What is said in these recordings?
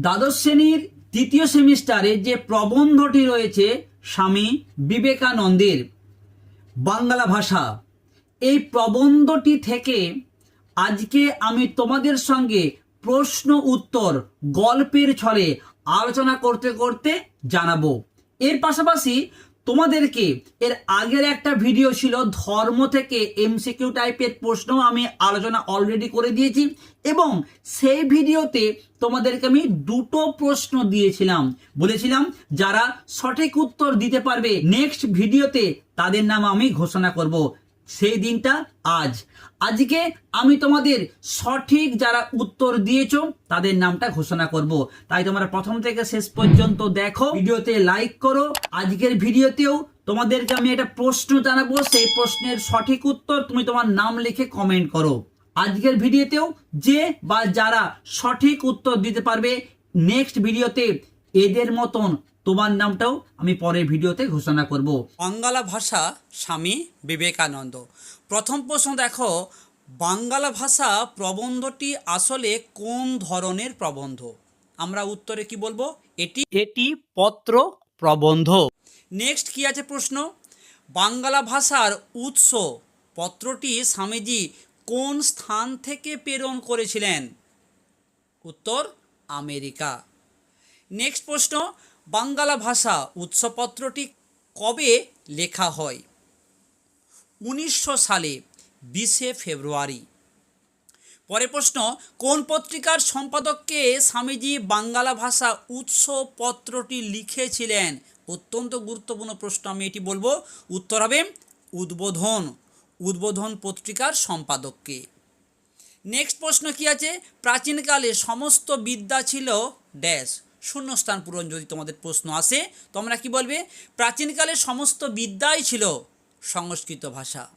দ্বাদশ শ্রেণির তৃতীয় সেমিস্টারে যে প্রবন্ধটি রয়েছে, স্বামী বিবেকানন্দের বাংলা ভাষা, এই প্রবন্ধটি থেকে আজকে আমি তোমাদের সঙ্গে প্রশ্ন, উত্তর, গল্পের ছলে আলোচনা করতে করতে জানাব। এর পাশাপাশি তোমাদেরকে এর আগের একটা ভিডিও ছিল ধর্ম থেকে এমসিকিউ টাইপের প্রশ্ন আমি আলোচনা অলরেডি করে দিয়েছি এবং সেই ভিডিওতে তোমাদেরকে আমি দুটো প্রশ্ন দিয়েছিলাম। বলেছিলাম, যারা সঠিক উত্তর দিতে পারবে নেক্সট ভিডিওতে তাদের নাম আমি ঘোষণা করব। সেই দিনটা আজ। আজকে আমি তোমাদের সঠিক যারা উত্তর দিয়েছ, তাদের নামটা ঘোষণা করব। তাই তোমরা প্রথম থেকে শেষ পর্যন্ত দেখো, ভিডিওতে লাইক করো। আজকের ভিডিওতেও তোমাদেরকে আমি একটা প্রশ্ন জানাব, সেই প্রশ্নের সঠিক উত্তর তুমি তোমার নাম লিখে কমেন্ট করো। আজকের ভিডিওতেও যে বা যারা সঠিক উত্তর দিতে পারবে নেক্সট ভিডিওতে এদের মতন তোমার নামটাও আমি পরের ভিডিওতে ঘোষণা করব। বাংলা ভাষা স্বামী বিবেকানন্দ। প্রথম প্রশ্ন দেখো বাংলা ভাষা প্রবন্ধটি আসলে কোন ধরনের প্রবন্ধ? আমরা উত্তরে কি বলব? এটি এটি পত্র প্রবন্ধ। নেক্সট কি আছে প্রশ্ন? বাংলা ভাষার উৎস পত্রটি স্বামীজি কোন স্থান থেকে প্রেরণ করেছিলেন? উত্তর আমেরিকা। নেক্সট প্রশ্ন বাংলা ভাষা উৎসপত্রটি কবে লেখা হয়? উনিশশো সালে বিশে ফেব্রুয়ারি। পরে প্রশ্ন, কোন পত্রিকার সম্পাদককে স্বামীজি বাংলা ভাষা উৎস পত্রটি লিখেছিলেন? অত্যন্ত গুরুত্বপূর্ণ প্রশ্ন, আমি এটি বলব। উত্তর হবে, উদ্বোধন। উদ্বোধন পত্রিকার সম্পাদককে। নেক্সট প্রশ্ন কি আছে? প্রাচীনকালে সমস্ত বিদ্যা ছিল ড্যাশ। শূন্যস্থান পূরণ যদি তোমাদের প্রশ্ন আসে, তোমরা কি বলবে? প্রাচীনকালে সমস্ত বিদ্যাই ছিল সংস্কৃত ভাষা।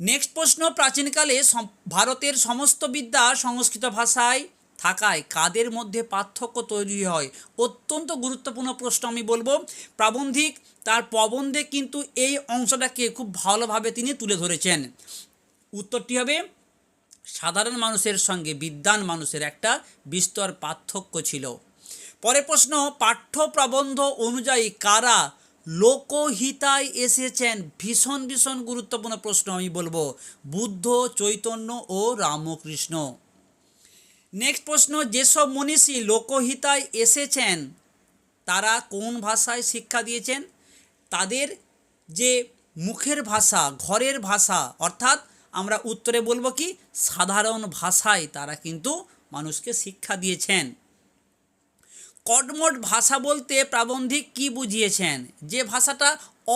নেক্সট প্রশ্ন, প্রাচীনকালে ভারতের সমস্ত বিদ্যা সংস্কৃত ভাষায় থাকায় কাদের মধ্যে পার্থক্য তৈরি হয়? অত্যন্ত গুরুত্বপূর্ণ প্রশ্ন আমি বলব। প্রাবন্ধিক, তার প্রবন্ধে কিন্তু এই অংশটাকে খুব ভালোভাবে তিনি তুলে ধরেছেন। উত্তরটি হবে, সাধারণ মানুষের সঙ্গে বিদ্বান মানুষের একটা বিস্তর পার্থক্য ছিল। পরে প্রশ্ন, পাঠ্য প্রবন্ধ অনুযায়ী কারা লোকহিতায় এসেছেন? ভীষণ ভীষণ গুরুত্বপূর্ণ প্রশ্ন আমি বলব। বুদ্ধ, চৈতন্য ও রামকৃষ্ণ। নেক্সট প্রশ্ন, যেসব মনীষী লোকহিতায় এসেছেন, তারা কোন ভাষায় শিক্ষা দিয়েছেন? তাদের যে মুখের ভাষা, ঘরের ভাষা, অর্থাৎ আমরা উত্তরে বলব কি, সাধারণ ভাষায় তারা কিন্তু মানুষকে শিক্ষা দিয়েছেন। কটমট ভাষা বলতে প্রাবন্ধিক কি বুঝিয়েছেন? যে ভাষাটা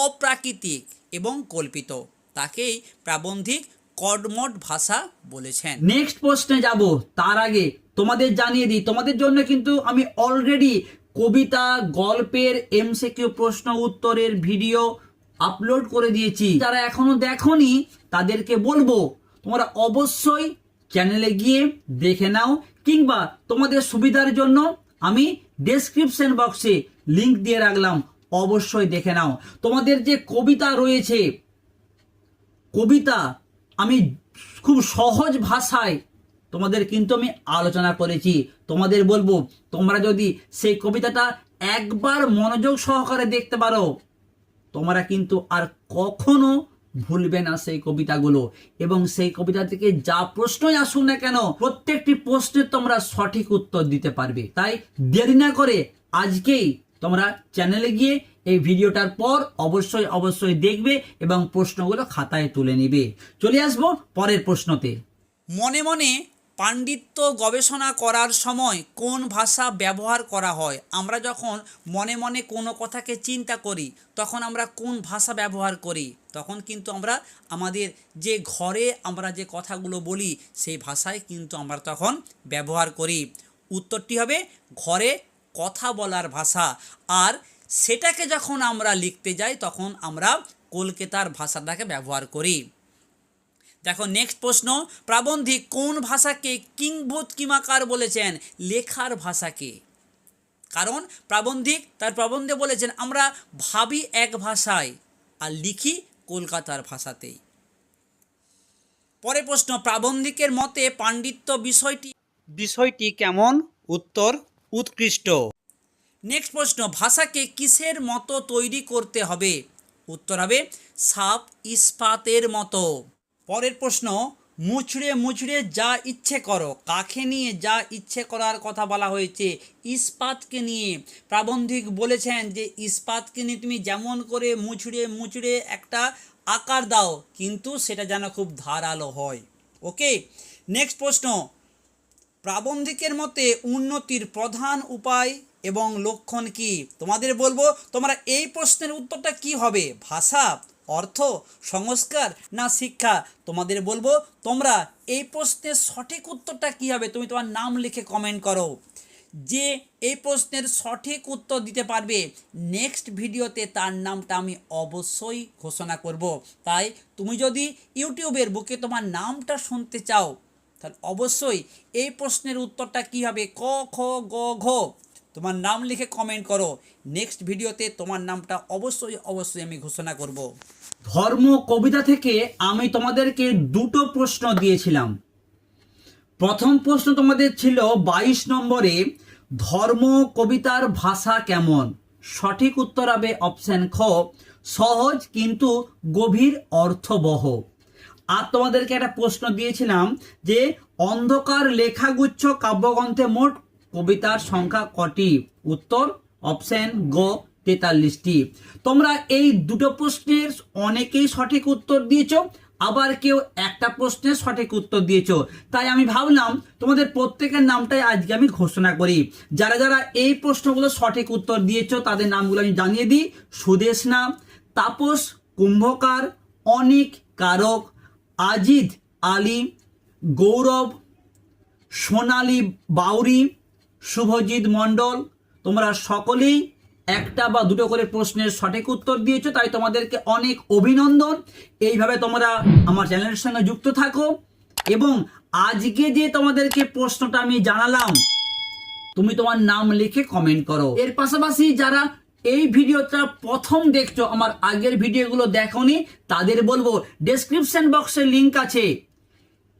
অপ্রাকৃতিক এবং কল্পিত, তাকেই প্রাবন্ধিক কডমট ভাষা বলেছেন। নেক্সট প্রশ্নে যাব। তার আগে তোমাদের জানিয়ে দিই, তোমাদের জন্য কিন্তু আমি অলরেডি কবিতা, গল্পের এমসিকিউ প্রশ্ন উত্তরের ভিডিও আপলোড করে দিয়েছি। যারা এখনও দেখোনি, তাদেরকে বলব, তোমরা অবশ্যই চ্যানেলে গিয়ে দেখে নাও, কিংবা তোমাদের সুবিধার জন্য আমি ডেসক্রিপশন বক্সে লিংক দিয়ে রাখলাম, অবশ্যই দেখে নাও। তোমাদের যে কবিতা রয়েছে, কবিতা আমি খুব সহজ ভাষায় তোমাদের কিন্তু আমি আলোচনা করেছি। তোমাদের বলব, তোমরা যদি সেই কবিতাটা একবার মনোযোগ সহকারে দেখতে পারো, তোমরা কিন্তু আর কখনো ভুলবে না সেই কবিতাগুলো। এবং সেই কবিতা থেকে যা প্রশ্নই আসুক না কেন, প্রত্যেকটি প্রশ্নের তোমরা সঠিক উত্তর দিতে পারবে। তাই দেরি না করে আজকেই তোমরা চ্যানেলে গিয়ে এই ভিডিওটার পর অবশ্যই অবশ্যই দেখবে এবং প্রশ্নগুলো খাতায় তুলে নিবে। চলে আসব পরের প্রশ্নতে। মনে মনে পাণ্ডিত্য গবেষণা করার সময় কোন ভাষা ব্যবহার করা হয়? আমরা যখন মনে মনে কোনো কথাকে চিন্তা করি, তখন আমরা কোন ভাষা ব্যবহার করি? তখন কিন্তু আমরা আমাদের যে ঘরে আমরা যে কথাগুলো বলি, সেই ভাষায় কিন্তু আমরা তখন ব্যবহার করি। উত্তরটি হবে ঘরে কথা বলার ভাষা। আর সেটাকে যখন আমরা লিখতে যাই, তখন আমরা কলকাতার ভাষাটাকে ব্যবহার করি। দেখো নেক্সট প্রশ্ন প্রাবন্ধিক কোন ভাষাকে কিংভূত কিমাকার বলেছেন? লেখার ভাষাকে। কারণ প্রাবন্ধিক তার প্রবন্ধে বলেছেন আমরা ভাবি এক ভাষায় আর লিখি কলকাতার ভাষাতেই। পরে প্রশ্ন প্রাবন্ধিকের মতে পাণ্ডিত্য বিষয়টি বিষয়টি কেমন? উত্তর উৎকৃষ্ট। নেক্সট প্রশ্ন ভাষাকে কিসের মতো তৈরি করতে হবে? উত্তর হবে সাপ ইস্পাতের মতো। পরের প্রশ্ন মুচড়ে মুচড়ে যা ইচ্ছে করো, কাকে নিয়ে যা ইচ্ছে করার কথা বলা হয়েছে, ইস্পাতকে নিয়ে। প্রাবন্ধিক বলেছেন যে, ইস্পাতকে নিয়ে তুমি যেমন করে মুচড়ে মুচড়ে একটা আকার দাও, কিন্তু সেটা যেন খুব ধারালো হয়। ওকে, নেক্সট প্রশ্ন। প্রাবন্ধিকের মতে উন্নতির প্রধান উপায় এবং লক্ষণ কি? তোমাদের বলব, তোমরা এই প্রশ্নের উত্তরটা কি হবে? ভাষা? অর্থ, সংস্কার না শিক্ষা? তোমাদের বলব, তোমরা এই প্রশ্নের সঠিক উত্তরটা কি হবে? তুমি তোমার নাম লিখে কমেন্ট করো। যে এই প্রশ্নের সঠিক উত্তর দিতে পারবে নেক্সট ভিডিওতে তার নামটা আমি অবশ্যই ঘোষণা করব। তাই তুমি যদি ইউটিউবের বুকে তোমার নামটা শুনতে চাও, তাহলে অবশ্যই এই প্রশ্নের উত্তরটা কী হবে? ক, খ, গ, ঘ। তোমার নাম লিখে কমেন্ট করো। নেক্সট ভিডিওতে তোমার নামটা অবশ্যই অবশ্যই আমি ঘোষণা করব। ধর্ম কবিতা থেকে আমি তোমাদেরকে দুটো প্রশ্ন দিয়েছিলাম। প্রথম প্রশ্ন তোমাদের ছিল বাইশ নম্বরে, ধর্ম কবিতার ভাষা কেমন? সঠিক উত্তর হবে অপশন খ, সহজ কিন্তু গভীর অর্থবহ। আর তোমাদেরকে একটা প্রশ্ন দিয়েছিলাম যে, অন্ধকার লেখাগুচ্ছ কাব্যগ্রন্থে মোট কবিতার সংখ্যা কটি? উত্তর অপশন গ তেতাল্লিশটি। তোমরা এই দুটো প্রশ্নের অনেকেই সঠিক উত্তর দিয়েছ, আবার কেউ একটা প্রশ্নের সঠিক উত্তর দিয়েছ। তাই আমি ভাবলাম, তোমাদের প্রত্যেকের নামটাই আজকে আমি ঘোষণা করি। যারা যারা এই প্রশ্নগুলো সঠিক উত্তর দিয়েছ, তাদের নামগুলো আমি জানিয়ে দিই। সুদেশনা, তাপস, কুম্ভকার, অনিক কারক আজিদ আলী, গৌরব, সোনালী বাউরি শুভজিৎ মণ্ডল, তোমরা সকলেই একটা বা দুটো করে প্রশ্নের সঠিক উত্তর দিয়েছ, তাই তোমাদেরকে অনেক অভিনন্দন। এইভাবে তোমরা আমার চ্যানেলের সঙ্গে যুক্ত থাকো। এবং আজকে যে তোমাদেরকে প্রশ্নটা আমি জানালাম, তুমি তোমার নাম লিখে কমেন্ট করো। এর পাশাপাশি যারা এই ভিডিওটা প্রথম দেখছ, আমার আগের ভিডিওগুলো দেখোনি, তাদের বলব ডেসক্রিপশন বক্সে লিংক আছে।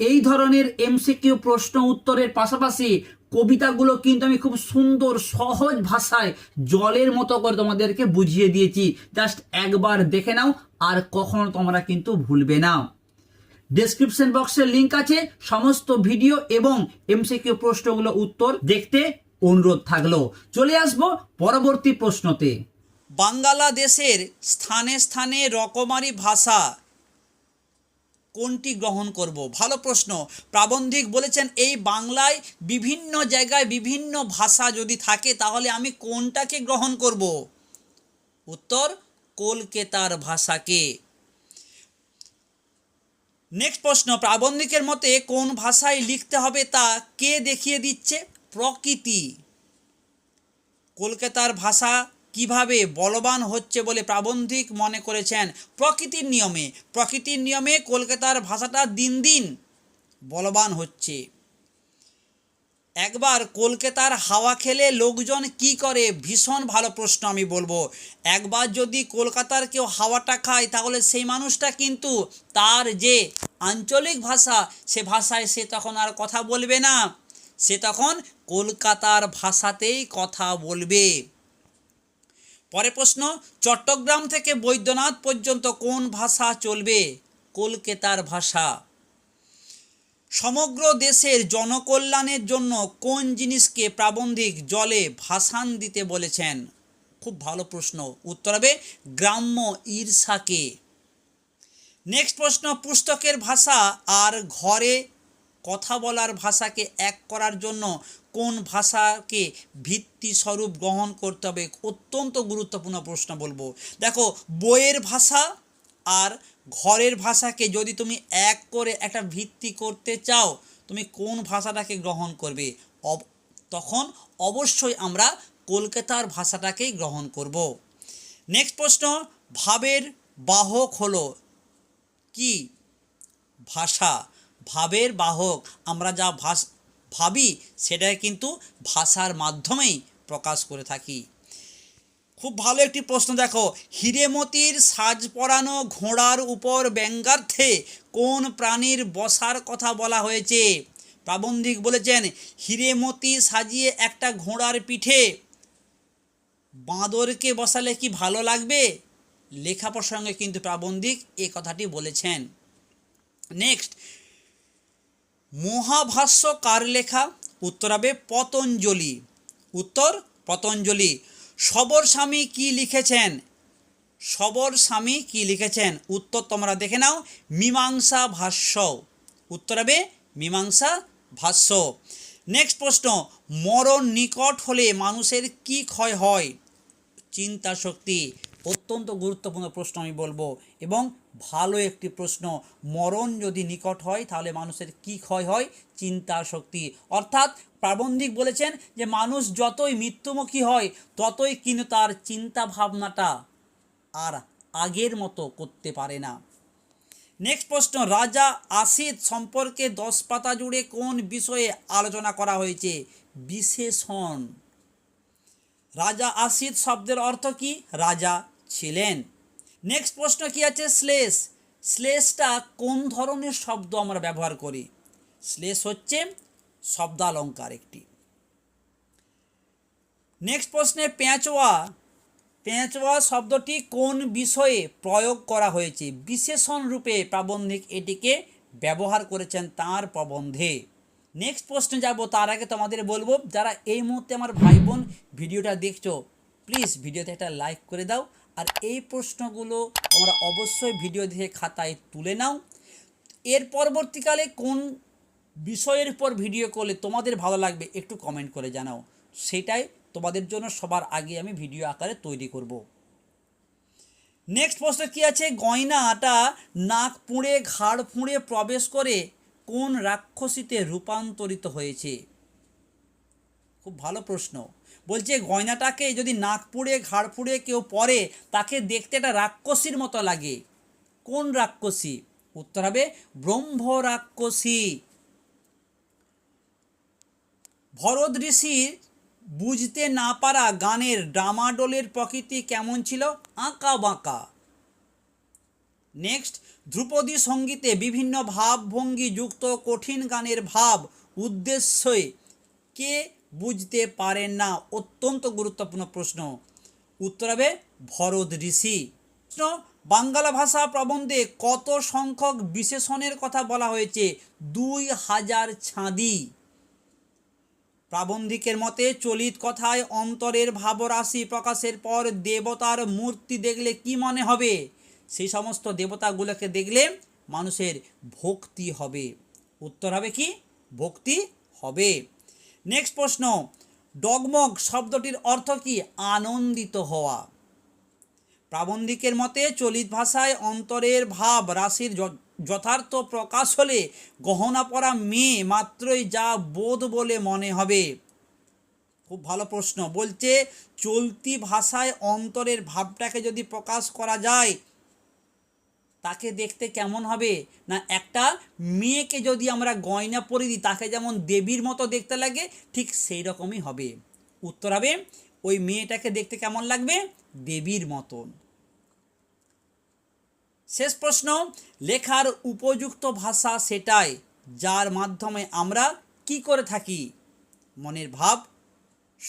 এই ধরনের এমসিকিউ প্রশ্ন উত্তরের পাশাপাশি কবিতাগুলো কিন্তু আমি খুব সুন্দর, সহজ ভাষায় জলের মতো করে তোমাদেরকে বুঝিয়ে দিয়েছি। জাস্ট একবার দেখে নাও, আর কখনো তোমরা কিন্তু ভুলবে না। ডেসক্রিপশন বক্সের লিংক আছে, সমস্ত ভিডিও এবং এমসিকিউ প্রশ্নগুলো উত্তর দেখতে অনুরোধ থাকল। চলে আসব পরবর্তী প্রশ্নতে। বাংলাদেশের স্থানে স্থানে রকমারি ভাষা কোনটি গ্রহণ করব? ভালো প্রশ্ন। প্রাবন্ধিক বলেছেন, এই বাংলায় বিভিন্ন জায়গায় বিভিন্ন ভাষা যদি থাকে, তাহলে আমি কোনটাকে গ্রহণ করব? উত্তর, কলকাতার ভাষাকে। নেক্সট প্রশ্ন, প্রাবন্ধিকের মতে কোন ভাষায় লিখতে হবে তা কে দেখিয়ে দিচ্ছে? প্রকৃতি। কলকাতার ভাষা কীভাবে বলবান হচ্ছে বলে প্রাবন্ধিক মনে করেছেন? প্রকৃতির নিয়মে প্রকৃতির নিয়মে কলকাতার ভাষাটা দিন দিন বলবান হচ্ছে। একবার কলকাতার হাওয়া খেলে লোকজন কি করে? ভীষণ ভালো প্রশ্ন আমি বলব। একবার যদি কলকাতার কেউ হাওয়াটা খায়, তাহলে সেই মানুষটা কিন্তু তার যে আঞ্চলিক ভাষা, সে ভাষায় সে তখন আর কথা বলবে না। সে তখন কলকাতার ভাষাতেই কথা বলবে। পরে প্রশ্ন, চট্টগ্রাম থেকে বৈদ্যনাথ পর্যন্ত কোন ভাষা চলবে? কলকাতার ভাষা। সমগ্র দেশের জনকল্যাণের জন্য কোন জিনিসকে প্রাবন্ধিক জলে ভাসান দিতে বলেছেন? খুব ভালো প্রশ্ন। উত্তর হবে, গ্রাম্য ঈর্ষাকে। নেক্সট প্রশ্ন, পুস্তকের ভাষা আর ঘরে কথা বলার ভাষাকে এক করার জন্য কোন ভাষাকে ভিত্তি স্বরূপ গ্রহণ করতে হবে অত্যন্ত গুরুত্বপূর্ণ প্রশ্ন বলব। দেখো, বইয়ের ভাষা আর ঘরের ভাষাকে যদি তুমি এক করে একটা ভিত্তি করতে চাও, তুমি কোন ভাষাটাকে গ্রহণ করবে? তখন অবশ্যই আমরা কলকাতার ভাষাটাকেই গ্রহণ করব। নেক্সট প্রশ্ন, ভাবের বাহক হলো কি? ভাষা। ভাবের বাহক, আমরা যা ভাষ ভাবি সেটাই কিন্তু ভাষার মাধ্যমেই প্রকাশ করে থাকি। খুব ভালো একটি প্রশ্ন দেখো, হিরেমতির সাজ পরানো ঘোড়ার উপর ব্যঙ্গার্থে কোন প্রাণীর বসার কথা বলা হয়েছে? প্রাবন্ধিক বলেছেন, হিরেমতি সাজিয়ে একটা ঘোড়ার পিঠে বাঁদরকে বসালে কি ভালো লাগবে? লেখা প্রসঙ্গে কিন্তু প্রাবন্ধিক এ কথাটি বলেছেন। নেক্সট মহাভাষ্য কার লেখা উত্তর হবে পতঞ্জলি। উত্তর, পতঞ্জলি। সবর স্বামী কি লিখেছেন? সবর স্বামী কি লিখেছেন? উত্তর তোমরা দেখে নাও, মীমাংসা ভাষ্য। উত্তর হবে মীমাংসা ভাষ্য। নেক্সট প্রশ্ন, মরণ নিকট হলে মানুষের কি ক্ষয় হয়? চিন্তা শক্তি অত্যন্ত গুরুত্বপূর্ণ প্রশ্ন আমি বলব। এবং ভালো একটি প্রশ্ন। মরণ যদি নিকট হয়, তাহলে মানুষের কি ক্ষয় হয়? চিন্তা শক্তি। অর্থাৎ প্রাবন্ধিক বলেছেন যে, মানুষ যতই মৃত্যুমুখী হয়, ততই কিন্তু তার চিন্তা ভাবনাটা আর আগের মতো করতে পারে না। নেক্সট প্রশ্ন, রাজা আসিদ সম্পর্কে দশ পাতা জুড়ে কোন বিষয়ে আলোচনা করা হয়েছে? বিশেষণ। রাজা আসিদ শব্দের অর্থ কি? রাজা ছিলেন। নেক্সট প্রশ্ন কি আছে? শ্লেষ শ্লেষটা কোন ধরনের শব্দ আমরা ব্যবহার করি? শ্লেষ হচ্ছে শব্দালঙ্কার একটি। নেক্সট প্রশ্নে পেঁচোয়া পেঁচোয়া শব্দটি কোন বিষয়ে প্রয়োগ করা হয়েছে? বিশেষণ রূপে প্রাবন্ধিক এটিকে ব্যবহার করেছেন তার প্রবন্ধে। নেক্সট প্রশ্নে যাব, তার আগে তোমাদের বলব, যারা এই মুহূর্তে আমার ভাই বোন ভিডিওটা দেখছ প্লিজ ভিডিওতে একটা লাইক করে দাও আর এই প্রশ্নগুলো তোমরা অবশ্যই ভিডিও দেখে খাতায় তুলে নাও। এর পরবর্তীকালে কোন বিষয়ের উপর ভিডিও করলে তোমাদের ভালো লাগবে একটু কমেন্ট করে জানাও। সেটাই তোমাদের জন্য সবার আগে আমি ভিডিও আকারে তৈরি করব। নেক্সট প্রশ্ন কি আছে? গয়নাটা নাক পুড়ে ঘাড় ফুঁড়ে প্রবেশ করে কোন রাক্ষসীতে রূপান্তরিত হয়েছে? খুব ভালো প্রশ্ন। বলছে, গয়নাটাকে যদি নাক পুড়ে, ঘাড় ফুঁড়ে কেউ পরে, তাকে দেখতে একটা রাক্ষসীর মতো লাগে। কোন রাক্ষসী? উত্তর হবে, ব্রহ্ম রাক্ষসী। ভরত ঋষির বুঝতে না পারা গানের ডামাডোলের প্রকৃতি কেমন ছিল? আঁকা বাঁকা। নেক্সট, ধ্রুপদী সঙ্গীতে বিভিন্ন ভাবভঙ্গি যুক্ত কঠিন গানের ভাব, উদ্দেশ্যে কে বুঝতে পারেন না। অত্যন্ত গুরুত্বপূর্ণ প্রশ্ন। উত্তর হবে ভরত ঋষি। প্রশ্ন, বাংলা ভাষা প্রবন্ধে কত সংখ্যক বিশেষণের কথা বলা হয়েছে? দুই হাজার ছাঁদি। প্রাবন্ধিকের মতে চলিত কথায় অন্তরের ভাবরাশি প্রকাশের পর দেবতার মূর্তি দেখলে কি মনে হবে? সেই সমস্ত দেবতাগুলোকে দেখলে মানুষের ভক্তি হবে। উত্তর হবে কি? ভক্তি হবে। নেক্সট প্রশ্ন, ডগমগ শব্দটির অর্থ কি? আনন্দিত হওয়া। প্রাবন্ধিকের মতে, চলিত ভাষায় অন্তরের ভাব, রাশির যথার্থ প্রকাশ হলে গহনা পরা মেয়ে মাত্রই যা বোধ বলে মনে হবে। খুব ভালো প্রশ্ন। বলছে, চলতি ভাষায় অন্তরের ভাবটাকে যদি প্রকাশ করা যায় তাকে দেখতে কেমন হবে? না, একটা মেয়েকে যদি আমরা গয়না পরে দিই, তাকে যেমন দেবীর মতো দেখতে লাগে, ঠিক সেই রকমই হবে। উত্তর হবে, ওই মেয়েটাকে দেখতে কেমন লাগবে? দেবীর মতন। শেষ প্রশ্ন, লেখার উপযুক্ত ভাষা সেটাই যার মাধ্যমে আমরা কি করে থাকি? মনের ভাব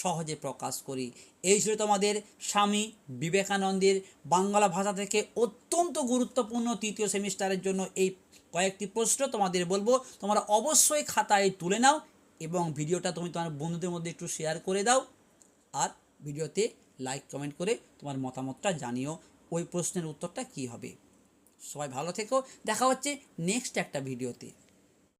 সহজে প্রকাশ করি। এই ছিল তোমাদের স্বামী বিবেকানন্দের বাংলা ভাষা থেকে অত্যন্ত গুরুত্বপূর্ণ তৃতীয় সেমিস্টারের জন্য এই কয়েকটি প্রশ্ন তোমাদের বলব। তোমরা অবশ্যই খাতায় তুলে নাও এবং ভিডিওটা তুমি তোমার বন্ধুদের মধ্যে একটু শেয়ার করে দাও আর ভিডিওতে লাইক কমেন্ট করে তোমার মতামতটা জানিও ওই প্রশ্নের উত্তরটা কী হবে। সবাই ভালো থেকো। দেখা হচ্ছে নেক্সট একটা ভিডিওতে।